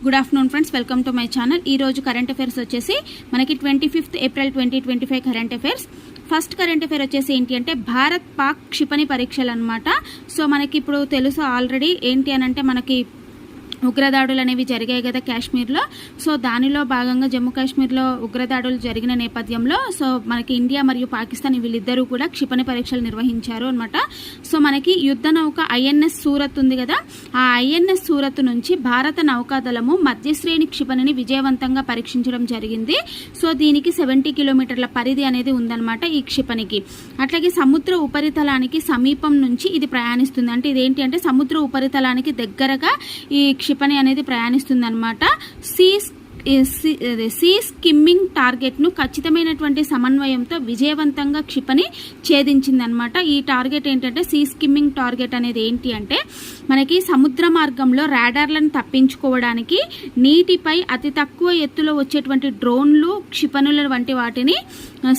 Good afternoon friends welcome to my channel ఈ రోజు current affairs వచ్చేసి మనకి twenty fifth April twenty twenty five current affairs first current affair వచ్చేసి ఏంటి అంటే భారత్ పాక్ క్షిపణి పరీక్షలు అనమాట సో మనకి ఇప్పుడు తెలుసు ఆల్రెడీ ఏంటి అని అంటే మనకి ఉగ్రదాడులు అనేవి జరిగాయి కదా కాశ్మీర్లో. సో దానిలో భాగంగా జమ్మూ కాశ్మీర్లో ఉగ్రదాడులు జరిగిన నేపథ్యంలో సో మనకి ఇండియా మరియు పాకిస్తాన్ వీళ్ళిద్దరూ కూడా క్షిపణి పరీక్షలు నిర్వహించారు అనమాట సో మనకి యుద్ధ నౌక ఐఎన్ఎస్ సూరత్ ఉంది కదా. ఆ ఐఎన్ఎస్ సూరత్ నుంచి భారత నౌకాదళము మధ్యశ్రేణి క్షిపణిని విజయవంతంగా పరీక్షించడం జరిగింది. సో దీనికి సెవెంటీ కిలోమీటర్ల పరిధి అనేది ఉందన్నమాట ఈ క్షిపణికి. అట్లాగే సముద్ర ఉపరితలానికి సమీపం నుంచి ఇది ప్రయాణిస్తుంది. అంటే ఇదేంటి అంటే సముద్ర ఉపరితలానికి దగ్గరగా ఈ క్షి క్షిపణి అనేది ప్రయాణిస్తుంది అనమాట సీ సీ స్కిమ్మింగ్ టార్గెట్ను ఖచ్చితమైనటువంటి సమన్వయంతో విజయవంతంగా క్షిపణి ఛేదించిందనమాట ఈ టార్గెట్ ఏంటంటే సీ స్కిమ్మింగ్ టార్గెట్ అనేది ఏంటి అంటే మనకి సముద్ర మార్గంలో రాడార్లను తప్పించుకోవడానికి నీటిపై అతి తక్కువ ఎత్తులో వచ్చేటువంటి డ్రోన్లు క్షిపణుల వంటి వాటిని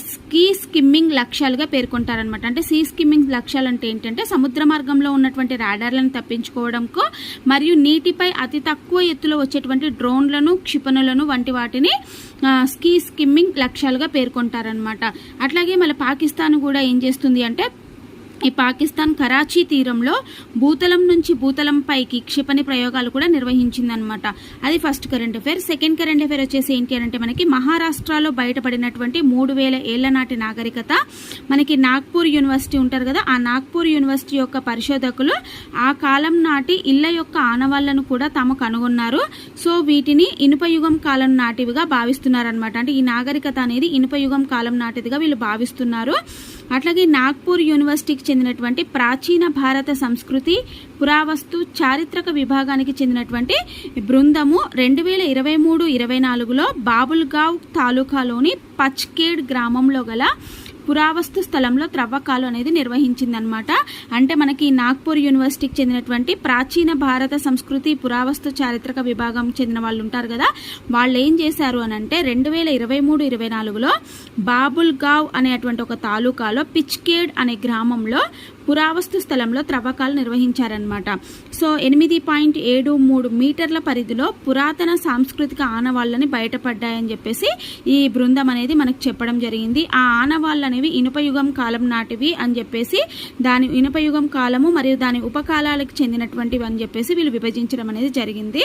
స్కీ స్కిమ్మింగ్ లక్ష్యాలుగా పేర్కొంటారనమాట అంటే సీ స్కిమ్మింగ్ లక్ష్యాలు అంటే ఏంటంటే సముద్ర మార్గంలో ఉన్నటువంటి రాడార్లను తప్పించుకోవడంకు మరియు నీటిపై అతి తక్కువ ఎత్తులో వచ్చేటువంటి డ్రోన్లను క్షిపణులను వంటి వాటిని స్కీ స్కిమ్మింగ్ లక్ష్యాలుగా పేర్కొంటారనమాట అట్లాగే మళ్ళీ పాకిస్తాన్ కూడా ఏం చేస్తుంది అంటే ఈ పాకిస్తాన్ కరాచీ తీరంలో భూతలం నుంచి భూతలం పైకి క్షిపణి ప్రయోగాలు కూడా నిర్వహించిందనమాట అది first current affair. Second current affair వచ్చేసి ఏంటి అంటే మనకి మహారాష్ట్రలో బయటపడినటువంటి మూడు వేల ఏళ్ళ నాటి నాగరికత. మనకి నాగ్పూర్ యూనివర్సిటీ ఉంటారు కదా ఆ నాగ్పూర్ యూనివర్సిటీ యొక్క పరిశోధకులు ఆ కాలం నాటి ఇళ్ళ యొక్క ఆనవాళ్ళను కూడా తాము కనుగొన్నారు. సో వీటిని ఇనుపయుగం కాలం నాటివిగా భావిస్తున్నారనమాట అంటే ఈ నాగరికత అనేది ఇనుపయుగం కాలం నాటిదిగా వీళ్ళు భావిస్తున్నారు. అట్లాగే నాగ్పూర్ యూనివర్సిటీకి చెందినటువంటి ప్రాచీన భారత సంస్కృతి పురావస్తు చారిత్రక విభాగానికి చెందినటువంటి బృందము రెండు వేల ఇరవై మూడు ఇరవై నాలుగులో బాబుల్గావ్ తాలూకాలోని పచ్కేడ్ గ్రామంలో గల పురావస్తు స్థలంలో త్రవ్వకాలు అనేది నిర్వహించిందనమాట అంటే మనకి నాగ్పూర్ యూనివర్సిటీకి చెందినటువంటి ప్రాచీన భారత సంస్కృతి పురావస్తు చారిత్రక విభాగం చెందిన వాళ్ళు ఉంటారు కదా. వాళ్ళు ఏం చేశారు అని అంటే రెండు వేల ఇరవై మూడు ఇరవై నాలుగులో బాబుల్గావ్ అనేటువంటి ఒక తాలూకాలో పిచ్కేడ్ అనే గ్రామంలో పురావస్తు స్థలంలో త్రవ్వకాలు నిర్వహించారనమాట సో ఎనిమిది పాయింట్ ఏడు మూడు మీటర్ల పరిధిలో పురాతన సాంస్కృతిక ఆనవాళ్ళని బయటపడ్డాయని చెప్పేసి ఈ బృందం అనేది మనకు చెప్పడం జరిగింది. ఆ ఆనవాళ్ళు అనేవి ఇనుపయుగం కాలం నాటివి అని చెప్పేసి దాని ఇనుపయుగం కాలము మరియు దాని ఉపకాలాలకు చెందినటువంటివి అని చెప్పేసి వీళ్ళు విభజించడం అనేది జరిగింది.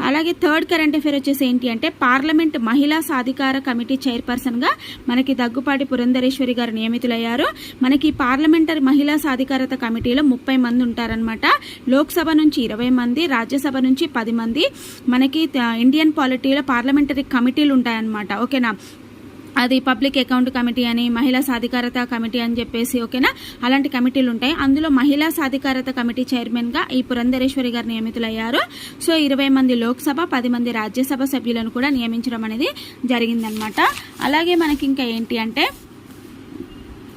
అలాగే థర్డ్ కరెంట్ అఫేర్ వచ్చేసి ఏంటి అంటే పార్లమెంట్ మహిళా సాధికార కమిటీ చైర్పర్సన్గా మనకి దగ్గుపాటి పురంధరేశ్వరి గారు నియమితులయ్యారు. మనకి పార్లమెంటరీ మహిళా సాధికారత కమిటీలో ముప్పై మంది ఉంటారనమాట లోక్సభ నుంచి ఇరవై మంది రాజ్యసభ నుంచి పది మంది. మనకి ఇండియన్ పాలిటీలో పార్లమెంటరీ కమిటీలు ఉంటాయన్నమాట. ఓకేనా? అది పబ్లిక్ అకౌంట్ కమిటీ అని మహిళా సాధికారత కమిటీ అని చెప్పేసి ఓకేనా? అలాంటి కమిటీలు ఉంటాయి. అందులో మహిళా సాధికారత కమిటీ చైర్మన్గా ఈ పురంధరేశ్వరి గారు నియమితులయ్యారు. సో ఇరవై మంది లోక్సభ పది మంది రాజ్యసభ సభ్యులను కూడా నియమించడం అనేది జరిగిందనమాట అలాగే మనకి ఇంకా ఏంటి అంటే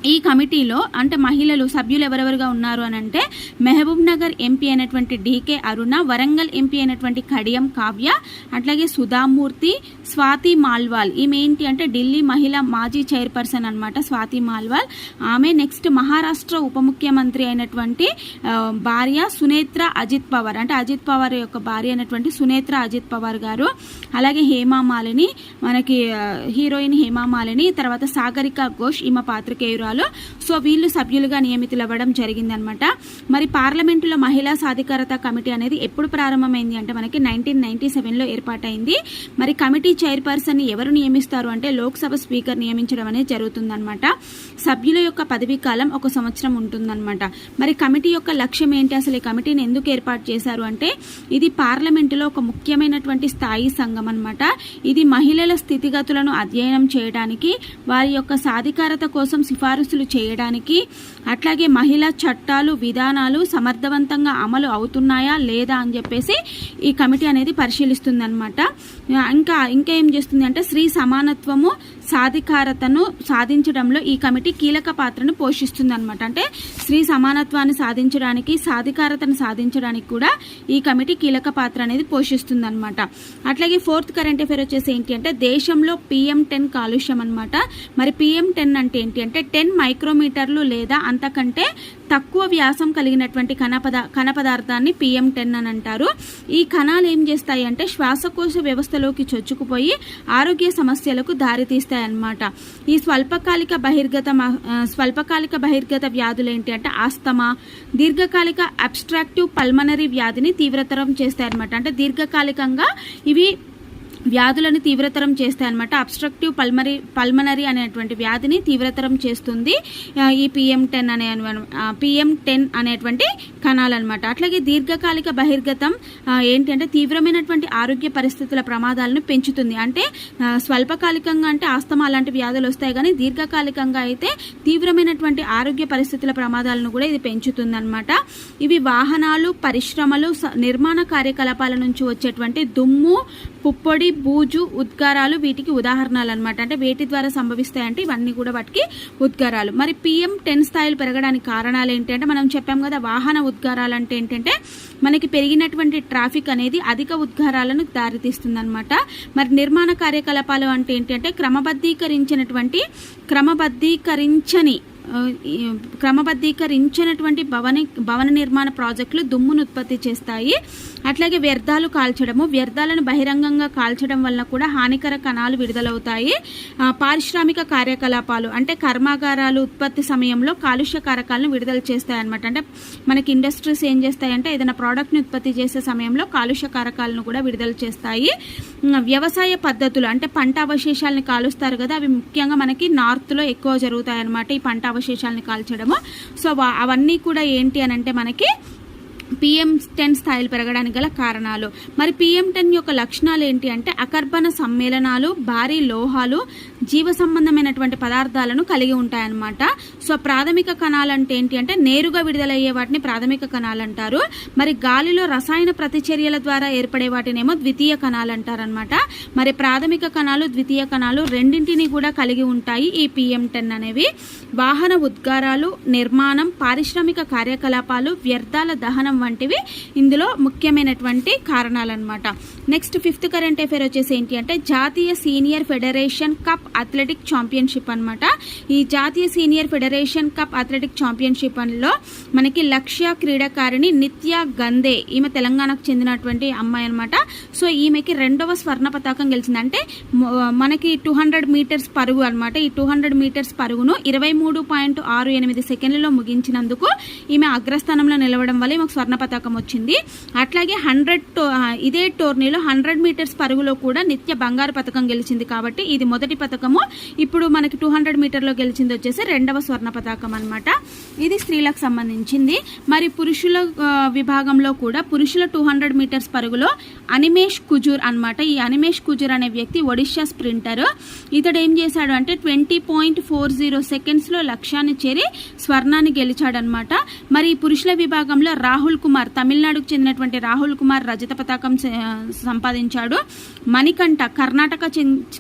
ఈ కమిటీలో అంటే మహిళలు సభ్యులు ఎవరెవరుగా ఉన్నారు అని అంటే మెహబూబ్ నగర్ ఎంపీ అయినటువంటి D K Aruna Warangal MP అయినటువంటి కడియం కావ్య అట్లాగే సుధామూర్తి స్వాతి మాల్వాల్. ఈమె ఏంటి అంటే ఢిల్లీ మహిళా మాజీ చైర్పర్సన్ అనమాట స్వాతి మాల్వాల్. ఆమె నెక్స్ట్ మహారాష్ట్ర ఉప ముఖ్యమంత్రి అయినటువంటి భార్య సునేత్ర అజిత్ పవార్. అంటే అజిత్ పవార్ యొక్క భార్య అయినటువంటి సునేత్ర అజిత్ పవార్ గారు. అలాగే హేమామాలిని మనకి హీరోయిన్ హేమామాలిని తర్వాత సాగరిక ఘోష్ ఈమె సంఘాలు సో వీళ్ళు సభ్యులుగా నియమితులు అవ్వడం జరిగిందనమాట. మరి పార్లమెంటులో మహిళా సాధికారత కమిటీ అనేది ఎప్పుడు ప్రారంభమైంది అంటే మనకి నైన్టీన్ నైన్టీ సెవెన్లో ఏర్పాటైంది. మరి కమిటీ చైర్పర్సన్ ఎవరు నియమిస్తారు అంటే లోక్సభ స్పీకర్ నియమించడం అనేది జరుగుతుందన్నమాట సభ్యుల యొక్క పదవీ కాలం ఒక సంవత్సరం ఉంటుందన్నమాట మరి కమిటీ యొక్క లక్ష్యం ఏంటి? అసలు ఈ కమిటీని ఎందుకు ఏర్పాటు చేశారు అంటే ఇది పార్లమెంటులో ఒక ముఖ్యమైనటువంటి స్థాయి సంఘం అనమాట ఇది మహిళల స్థితిగతులను అధ్యయనం చేయడానికి వారి యొక్క సాధికారత కోసం సిఫారసులు చేయడానికి అట్లాగే మహిళా చట్టాలు విధానాలు సమర్థవంతంగా అమలు అవుతున్నాయా లేదా అని చెప్పేసి ఈ కమిటీ అనేది పరిశీలిస్తుంది ఇంకా ఇంకా ఏం చేస్తుంది అంటే స్త్రీ సమానత్వము సాధికారతను సాధించడంలో ఈ కమిటీ కీలక పాత్రను పోషిస్తుంది అనమాట అంటే స్త్రీ సమానత్వాన్ని సాధించడానికి సాధికారతను సాధించడానికి కూడా ఈ కమిటీ కీలక పాత్ర అనేది పోషిస్తుంది అనమాట అట్లాగే ఫోర్త్ కరెంట్ అఫేర్ వచ్చేసి ఏంటి అంటే దేశంలో పిఎం టెన్ కాలుష్యం అనమాట మరి పిఎం టెన్ అంటే ఏంటి అంటే టెన్ మైక్రోమీటర్లు లేదా అంతకంటే తక్కువ వ్యాసం కలిగినటువంటి కణపద కణపదార్థాన్ని కణ పదార్థాన్ని పిఎం టెన్ అని అంటారు. ఈ కణాలు ఏం చేస్తాయి అంటే శ్వాసకోశ వ్యవస్థలోకి చొచ్చుకుపోయి ఆరోగ్య సమస్యలకు దారితీస్తాయి అన్నమాట ఈ స్వల్పకాలిక బహిర్గత స్వల్పకాలిక బహిర్గత వ్యాధులు ఏంటి అంటే ఆస్తమా దీర్ఘకాలిక అబ్స్ట్రాక్టివ్ పల్మనరీ వ్యాధిని తీవ్రతరం చేస్తాయి అనమాట అంటే దీర్ఘకాలికంగా ఇవి వ్యాధులను తీవ్రతరం చేస్తాయి అనమాట అబ్స్ట్రక్టివ్ పల్మరీ పల్మనరీ అనేటువంటి వ్యాధిని తీవ్రతరం చేస్తుంది. ఈ పిఎం టెన్ అనే పిఎం టెన్ అనేటువంటి కణాలు అనమాట అట్లాగే దీర్ఘకాలిక బహిర్గతం ఏంటంటే తీవ్రమైనటువంటి ఆరోగ్య పరిస్థితుల ప్రమాదాలను పెంచుతుంది. అంటే స్వల్పకాలికంగా అంటే ఆస్తమా అలాంటి వ్యాధులు వస్తాయి కానీ దీర్ఘకాలికంగా అయితే తీవ్రమైనటువంటి ఆరోగ్య పరిస్థితుల ప్రమాదాలను కూడా ఇది పెంచుతుంది అనమాట ఇవి వాహనాలు పరిశ్రమలు స- నిర్మాణ కార్యకలాపాల నుంచి వచ్చేటువంటి దుమ్ము పుప్పొడి బూజు ఉద్గారాలు వీటికి ఉదాహరణలు అనమాట అంటే వేటి ద్వారా సంభవిస్తాయంటే ఇవన్నీ కూడా వాటికి ఉద్గారాలు. మరి పిఎం టెన్ స్థాయిలు పెరగడానికి కారణాలు ఏంటి అంటే మనం చెప్పాం కదా వాహన ఉద్గారాలు అంటే ఏంటంటే మనకి పెరిగినటువంటి ట్రాఫిక్ అనేది అధిక ఉద్గారాలను దారితీస్తుంది అనమాట మరి నిర్మాణ కార్యకలాపాలు అంటే ఏంటంటే క్రమబద్ధీకరించినటువంటి క్రమబద్ధీకరించని క్రమబద్ధీకరించినటువంటి భవన భవన నిర్మాణ ప్రాజెక్టులు దుమ్మును ఉత్పత్తి చేస్తాయి. అట్లాగే వ్యర్థాలు కాల్చడము వ్యర్థాలను బహిరంగంగా కాల్చడం వలన కూడా హానికర కణాలు విడుదలవుతాయి. పారిశ్రామిక కార్యకలాపాలు అంటే కర్మాగారాలు ఉత్పత్తి సమయంలో కాలుష్య కారకాలను విడుదల చేస్తాయి అనమాట అంటే మనకి ఇండస్ట్రీస్ ఏం చేస్తాయంటే ఏదైనా ప్రోడక్ట్ని ఉత్పత్తి చేసే సమయంలో కాలుష్య కారకాలను కూడా విడుదల చేస్తాయి. వ్యవసాయ పద్ధతులు అంటే పంట అవశేషాలను కాలుస్తారు కదా అవి ముఖ్యంగా మనకి నార్త్లో ఎక్కువ జరుగుతాయి అనమాట ఈ పంట అవశేషాలను కాల్చడము? సో అవన్నీ కూడా ఏంటి అని అంటే మనకి పిఎం టెన్ స్థాయిలు పెరగడానికి గల కారణాలు. మరి పిఎం టెన్ యొక్క లక్షణాలు ఏంటి అంటే అకర్బన సమ్మేళనాలు భారీ లోహాలు జీవ సంబంధమైనటువంటి పదార్థాలను కలిగి ఉంటాయన్నమాట. సో ప్రాథమిక కణాలు అంటే ఏంటి అంటే నేరుగా విడుదలయ్యే వాటిని ప్రాథమిక కణాలు అంటారు. మరి గాలిలో రసాయన ప్రతిచర్యల ద్వారా ఏర్పడే వాటినేమో ద్వితీయ కణాలు అంటారనమాట మరి ప్రాథమిక కణాలు ద్వితీయ కణాలు రెండింటిని కూడా కలిగి ఉంటాయి ఈ పిఎం టెన్ అనేవి. వాహన ఉద్గారాలు నిర్మాణం పారిశ్రామిక కార్యకలాపాలు వ్యర్థాల దహనం వంటివి. ఇందులో ముఖ్యమైనటువంటి కారణాలన్నమాట. నెక్స్ట్ ఫిఫ్త్ కరెంట్ అఫేర్ వచ్చేసి ఏంటి అంటే జాతీయ senior federation cup athletic championship అన్నమాట. ఈ జాతీయ సీనియర్ ఫెడరేషన్ కప్ అథ్లెటిక్ ఛాంపియన్షిప్లో మనకి లక్ష్య క్రీడాకారిణి నిత్య గందే ఈమె తెలంగాణకు చెందినటువంటి అమ్మాయి అనమాట సో ఈమెకి రెండవ స్వర్ణ పతాకం గెలిచింది అంటే మనకి టూ హండ్రెడ్ మీటర్స్ పరుగు అనమాట ఈ టూ హండ్రెడ్ మీటర్స్ పరుగును ఇరవై మూడు పాయింట్ ఆరు ఎనిమిది సెకండ్లలో ముగించినందుకు ఈమె అగ్రస్థానంలో నిలవడం వల్ల ఈమెకు స్వర్ణ పతాకం వచ్చింది. అట్లాగే హండ్రెడ్ ఇదే టోర్నీలో హండ్రెడ్ మీటర్స్ పరుగులో కూడా నిత్య బంగారు పథకం గెలిచింది కాబట్టి ఇది మొదటి పథకము ఇప్పుడు మనకి టూ హండ్రెడ్ మీటర్లో గెలిచింది వచ్చేసి రెండవ స్వర్ణ పతాకం అనమాట ఇది స్త్రీలకు సంబంధించింది. మరి పురుషుల విభాగంలో కూడా పురుషుల టూ హండ్రెడ్ మీటర్స్ పరుగులో అనిమేష్ కుజూర్ అన్నమాట. ఈ అనిమేష్ కుజూర్ అనే వ్యక్తి ఒడిషా స్ప్రింటర్. ఇతడు ఏం చేశాడు అంటే ట్వంటీ పాయింట్ ఫోర్ జీరో సెకండ్స్లో లక్ష్యాన్ని చేరి స్వర్ణాన్ని గెలిచాడనమాట మరి పురుషుల విభాగంలో రాహుల్ కుమార్ కుమార్ తమిళనాడుకు చెందినటువంటి రాహుల్ కుమార్ రజత పతాకం సంపాదించాడు. మణికంఠ కర్ణాటక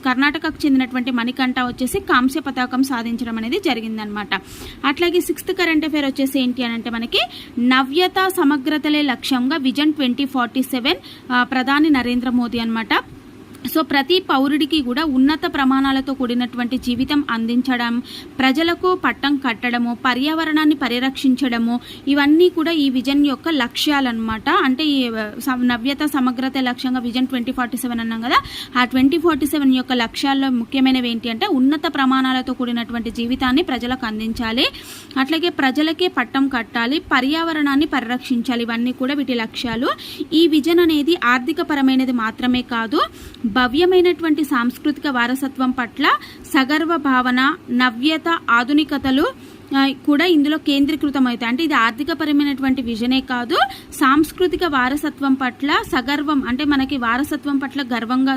కర్ణాటకకు చెందినటువంటి మణికంఠ వచ్చేసి కాంస్య పతాకం సాధించడం అనేది జరిగిందనమాట అట్లాగే సిక్స్త్ కరెంట్ అఫేర్ వచ్చేసి ఏంటి అని అంటే మనకి నవ్యత సమగ్రతలే లక్ష్యంగా విజన్ ట్వంటీ ఫార్టీ సెవెన్ ప్రధాని నరేంద్ర మోదీ అన్నమాట. సో ప్రతి పౌరుడికి కూడా ఉన్నత ప్రమాణాలతో కూడినటువంటి జీవితం అందించడం ప్రజలకు పట్టం కట్టడము పర్యావరణాన్ని పరిరక్షించడము ఇవన్నీ కూడా ఈ విజన్ యొక్క లక్ష్యాలన్నమాట. అంటే ఈ స- నవ్యత సమగ్రత లక్ష్యంగా విజన్ ట్వంటీ ఫార్టీ సెవెన్ అన్నాం కదా ఆ ట్వంటీ ఫార్టీ సెవెన్ యొక్క లక్ష్యాల్లో ముఖ్యమైనవి ఏంటి అంటే ఉన్నత ప్రమాణాలతో కూడినటువంటి జీవితాన్ని ప్రజలకు అందించాలి. అట్లాగే ప్రజలకే పట్టం కట్టాలి పర్యావరణాన్ని పరిరక్షించాలి. ఇవన్నీ కూడా వీటి లక్ష్యాలు. ఈ విజన్ అనేది ఆర్థిక పరమైనది మాత్రమే కాదు భవ్యమైనటువంటి సాంస్కృతిక వారసత్వం పట్ల సగర్వ భావన నవ్యత ఆధునికతలు కూడా ఇందులో కేంద్రీకృతం అవుతాయి అంటే ఇది ఆర్థికపరమైనటువంటి విజనే కాదు. సాంస్కృతిక వారసత్వం పట్ల సగర్వం అంటే మనకి వారసత్వం పట్ల గర్వంగా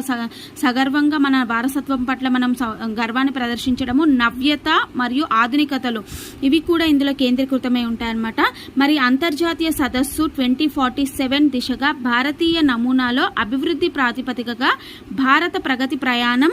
సగర్వంగా మన వారసత్వం పట్ల మనం గర్వాన్ని ప్రదర్శించడము నవ్యత మరియు ఆధునికతలు ఇవి కూడా ఇందులో కేంద్రీకృతమై ఉంటాయన్నమాట. మరి అంతర్జాతీయ సదస్సు ట్వంటీ ఫార్టీ సెవెన్ దిశగా భారతీయ నమూనాలో అభివృద్ధి ప్రాతిపదికగా భారత ప్రగతి ప్రయాణం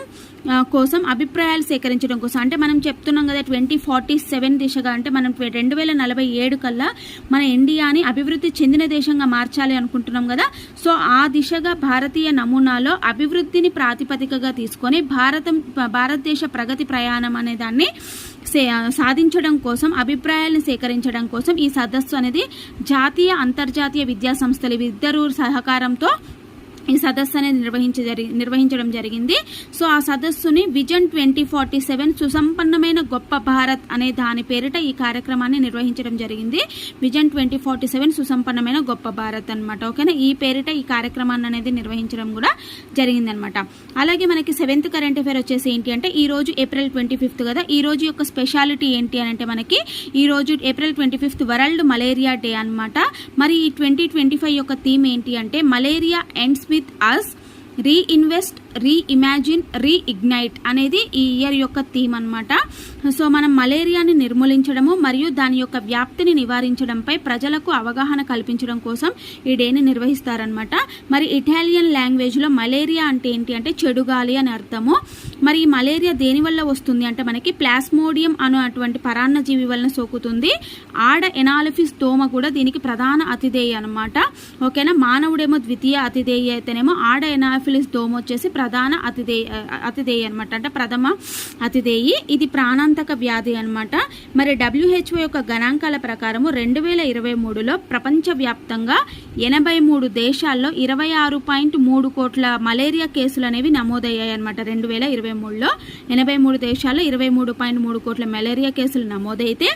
కోసం అభిప్రాయాలు సేకరించడం కోసం. అంటే మనం చెప్తున్నాం కదా ట్వంటీ ఫార్టీ సెవెన్ దిశగా అంటే మనం రెండు వేల నలభై ఏడు కల్లా మన ఇండియాని అభివృద్ధి చెందిన దేశంగా మార్చాలి అనుకుంటున్నాం కదా. సో ఆ దిశగా భారతీయ నమూనాలో అభివృద్ధిని ప్రాతిపదికగా తీసుకొని భారతం భారతదేశ ప్రగతి ప్రయాణం అనే దాన్ని సాధించడం కోసం అభిప్రాయాలను సేకరించడం కోసం ఈ సదస్సు అనేది జాతీయ అంతర్జాతీయ విద్యా సంస్థలు ఇద్దరు సహకారంతో ఈ సదస్సు అనేది నిర్వహించ నిర్వహించడం జరిగింది. సో ఆ సదస్సుని విజన్ ట్వంటీ ఫార్టీ సెవెన్ సుసంపన్నమైన గొప్ప భారత్ అనే దాని పేరిట ఈ కార్యక్రమాన్ని నిర్వహించడం జరిగింది. విజన్ ట్వంటీ ఫార్టీ సెవెన్ సుసంపన్నమైన గొప్ప భారత్ అనమాట ఓకేనా? ఈ పేరిట ఈ కార్యక్రమాన్ని అనేది నిర్వహించడం కూడా జరిగిందనమాట అలాగే మనకి సెవెంత్ కరెంట్ అఫేర్ వచ్చేసి ఏంటి అంటే ఈ రోజు ఏప్రిల్ ట్వంటీ ఫిఫ్త్ కదా? ఈ రోజు యొక్క స్పెషాలిటీ ఏంటి అని అంటే మనకి ఈ రోజు April twenty fifth world malaria day అనమాట మరి ఈ ట్వంటీ ట్వంటీ ఫైవ్ యొక్క థీమ్ ఏంటి అంటే malaria ends with with us reinvest reimagine reignite అనేది ఈ ఇయర్ యొక్క థీమ్ అనమాట సో మనం మలేరియాని నిర్మూలించడము మరియు దాని యొక్క వ్యాప్తిని నివారించడంపై ప్రజలకు అవగాహన కల్పించడం కోసం ఈ డేని నిర్వహిస్తారనమాట మరి ఇటాలియన్ లాంగ్వేజ్లో మలేరియా అంటే ఏంటి అంటే చెడుగాలి అని అర్థము. మరి ఈ మలేరియా దేని వల్ల వస్తుంది అంటే మనకి ప్లాస్మోడియం అను అటువంటి పరాన్నజీవి వలన సోకుతుంది. ఆడ ఎనాలిఫిస్ దోమ కూడా దీనికి ప్రధాన అతిథేయ అనమాట ఓకేనా? మానవుడేమో ద్వితీయ అతిథేయ అయితేనేమో ఆడ ఎనాఫిలిస్ దోమ వచ్చేసి ప్రధాన అతిథేయ అతిథేయి అనమాట అంటే ప్రథమ అతిథేయి ఇది ప్రాణాంతక వ్యాధి అనమాట మరి డబ్ల్యూహెచ్ఓ యొక్క గణాంకాల ప్రకారము రెండు వేల ఇరవై మూడులో ప్రపంచవ్యాప్తంగా ఎనభై మూడు దేశాల్లో ఇరవై ఆరు పాయింట్ మూడు కోట్ల మలేరియా కేసులు అనేవి నమోదయ్యాయి అనమాట రెండు వేల ఇరవై మూడులో. ఎనభై మూడు దేశాల్లో ఇరవై మూడు పాయింట్ మూడు కోట్ల మలేరియా కేసులు నమోదైతే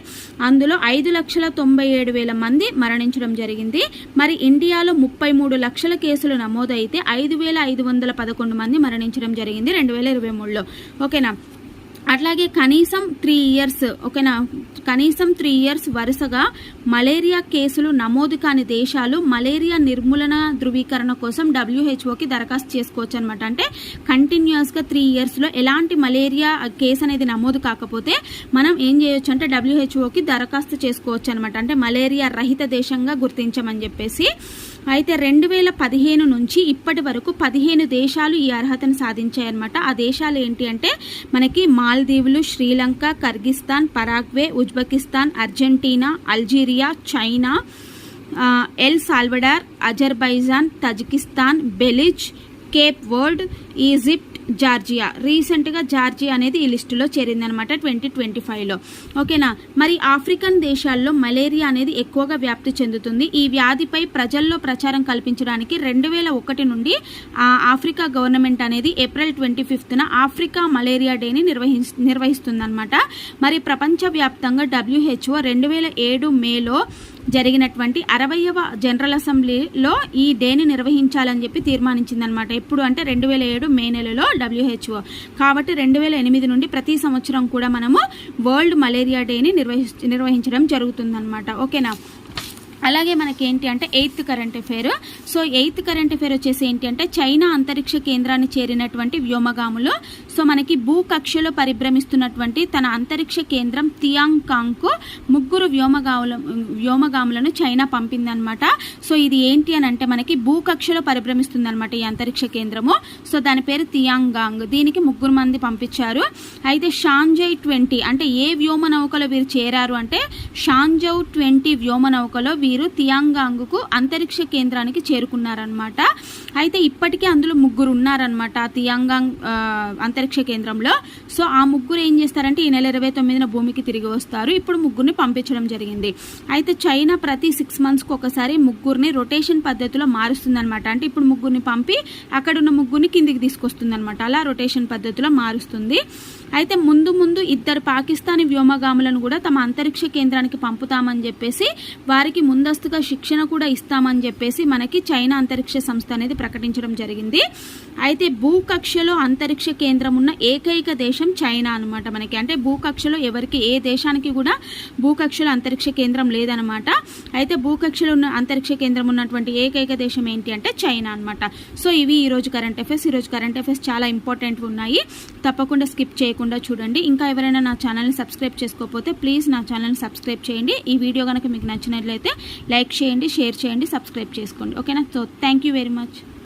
అందులో ఐదు లక్షల తొంభై ఏడు వేల మంది మరణించడం జరిగింది. మరి ఇండియాలో ముప్పై మూడు లక్షల కేసులు నమోదైతే ఐదు వేల ఐదు వందల పదకొండు మంది మరణించడం జరిగింది రెండు వేల ఇరవై మూడులో. ఓకేనా? అట్లాగే కనీసం త్రీ ఇయర్స్ ఓకేనా? కనీసం త్రీ ఇయర్స్ వరుసగా మలేరియా కేసులు నమోదు కాని దేశాలు మలేరియా నిర్మూలన ధృవీకరణ కోసం డబ్ల్యూహెచ్ఓకి దరఖాస్తు చేసుకోవచ్చు అనమాట అంటే కంటిన్యూస్గా త్రీ ఇయర్స్లో ఎలాంటి మలేరియా కేసు అనేది నమోదు కాకపోతే మనం ఏం చేయొచ్చు అంటే డబ్ల్యూహెచ్ఓకి దరఖాస్తు చేసుకోవచ్చు అనమాట అంటే మలేరియా రహిత దేశంగా గుర్తించమని చెప్పేసి అయితే రెండు వేల పదిహేను నుంచి ఇప్పటి వరకు పదిహేను దేశాలు ఈ అర్హతను సాధించాయన్నమాట. ఆ దేశాలు ఏంటి అంటే మనకి మాల్దీవులు Sri Lanka Kyrgyzstan Paraguay Uzbekistan Argentina Algeria China El Salvador Azerbaijan Tajikistan Belize Cape Verde Egypt Georgia. రీసెంట్గా జార్జియా అనేది ఈ లిస్టులో చేరిందనమాట ట్వంటీ ట్వంటీ ఫైవ్లో. ఓకేనా? మరి ఆఫ్రికన్ దేశాల్లో మలేరియా అనేది ఎక్కువగా వ్యాప్తి చెందుతుంది. ఈ వ్యాధిపై ప్రజల్లో ప్రచారం కల్పించడానికి రెండు వేల ఒకటి నుండి ఆఫ్రికా గవర్నమెంట్ అనేది ఏప్రిల్ ట్వంటీ ఫిఫ్త్న ఆఫ్రికా మలేరియా డేని నిర్వహి నిర్వహిస్తుందన్నమాట. మరి ప్రపంచవ్యాప్తంగా డబ్ల్యూహెచ్ఓ రెండు వేల ఏడు మేలో జరిగినటువంటి అరవయవ జనరల్ అసెంబ్లీలో ఈ డేని నిర్వహించాలని చెప్పి తీర్మానించిందనమాట ఎప్పుడు అంటే రెండు వేల ఏడు మే నెలలో డబ్ల్యూహెచ్ఓ. కాబట్టి రెండు వేల ఎనిమిది నుండి ప్రతి సంవత్సరం కూడా మనము వరల్డ్ మలేరియా డేని నిర్వహి నిర్వహించడం జరుగుతుందన్నమాట. ఓకేనా? అలాగే మనకి ఏంటి అంటే eighth current affair. So eighth current affair వచ్చేసి ఏంటి అంటే చైనా అంతరిక్ష కేంద్రాన్ని చేరినటువంటి వ్యోమగాములు. సో మనకి భూ కక్షలో పరిభ్రమిస్తున్నటువంటి తన అంతరిక్ష కేంద్రం తియాంగ్ కాంగ్కు ముగ్గురు వ్యోమగాముల వ్యోమగాములను చైనా పంపిందనమాట సో ఇది ఏంటి అని అంటే మనకి భూ కక్షలో పరిభ్రమిస్తుంది అనమాట ఈ అంతరిక్ష కేంద్రము. సో దాని పేరు తియాంగాంగ్. దీనికి ముగ్గురు మంది పంపించారు. అయితే షాంజై ట్వంటీ అంటే ఏ వ్యోమ నౌకలో వీరు చేరారు అంటే షాంజౌ ట్వంటీ వ్యోమ నౌకలో వీరు వీరు తియాంగాంగ్కు అంతరిక్ష కేంద్రానికి చేరుకున్నారనమాట అయితే ఇప్పటికే అందులో ముగ్గురు ఉన్నారనమాట తియాంగాంగ్ అంతరిక్ష కేంద్రంలో. సో ఆ ముగ్గురు ఏం చేస్తారంటే ఈ నెల ఇరవై తొమ్మిదిన భూమికి తిరిగి వస్తారు. ఇప్పుడు ముగ్గురిని పంపించడం జరిగింది. అయితే చైనా ప్రతి సిక్స్ మంత్స్కి ఒకసారి ముగ్గురిని రొటేషన్ పద్ధతిలో మారుస్తుందనమాట అంటే ఇప్పుడు ముగ్గురిని పంపి అక్కడ ఉన్న ముగ్గురిని కిందికి తీసుకొస్తుంది అనమాట అలా రొటేషన్ పద్ధతిలో మారుస్తుంది. అయితే ముందు ముందు ఇద్దరు పాకిస్తానీ వ్యోమగాములను కూడా తమ అంతరిక్ష కేంద్రానికి పంపుతామని చెప్పేసి వారికి ముందస్తుగా శిక్షణ కూడా ఇస్తామని చెప్పేసి మనకి చైనా అంతరిక్ష సంస్థ అనేది ప్రకటించడం జరిగింది. అయితే భూకక్షలో అంతరిక్ష కేంద్రం ఉన్న ఏకైక దేశం చైనా అనమాట మనకి. అంటే భూకక్షలో ఎవరికి ఏ దేశానికి కూడా భూకక్షలో అంతరిక్ష కేంద్రం లేదనమాట అయితే భూకక్షలో ఉన్న అంతరిక్ష కేంద్రం ఉన్నటువంటి ఏకైక దేశం ఏంటి అంటే చైనా అనమాట సో ఇవి ఈరోజు కరెంట్ అఫైర్స్. ఈరోజు కరెంట్ అఫైర్స్ చాలా ఇంపార్టెంట్ ఉన్నాయి. తప్పకుండా స్కిప్ చేయకుండా చూడండి. ఇంకా ఎవరైనా నా ఛానల్ని సబ్స్క్రైబ్ చేసుకోకపోతే ప్లీజ్ నా ఛానల్ని సబ్స్క్రైబ్ చేయండి. ఈ వీడియో కనుక మీకు నచ్చినట్లయితే లైక్ చేయండి షేర్ చేయండి సబ్స్క్రైబ్ చేసుకోండి. ఓకేనా? So thank you very much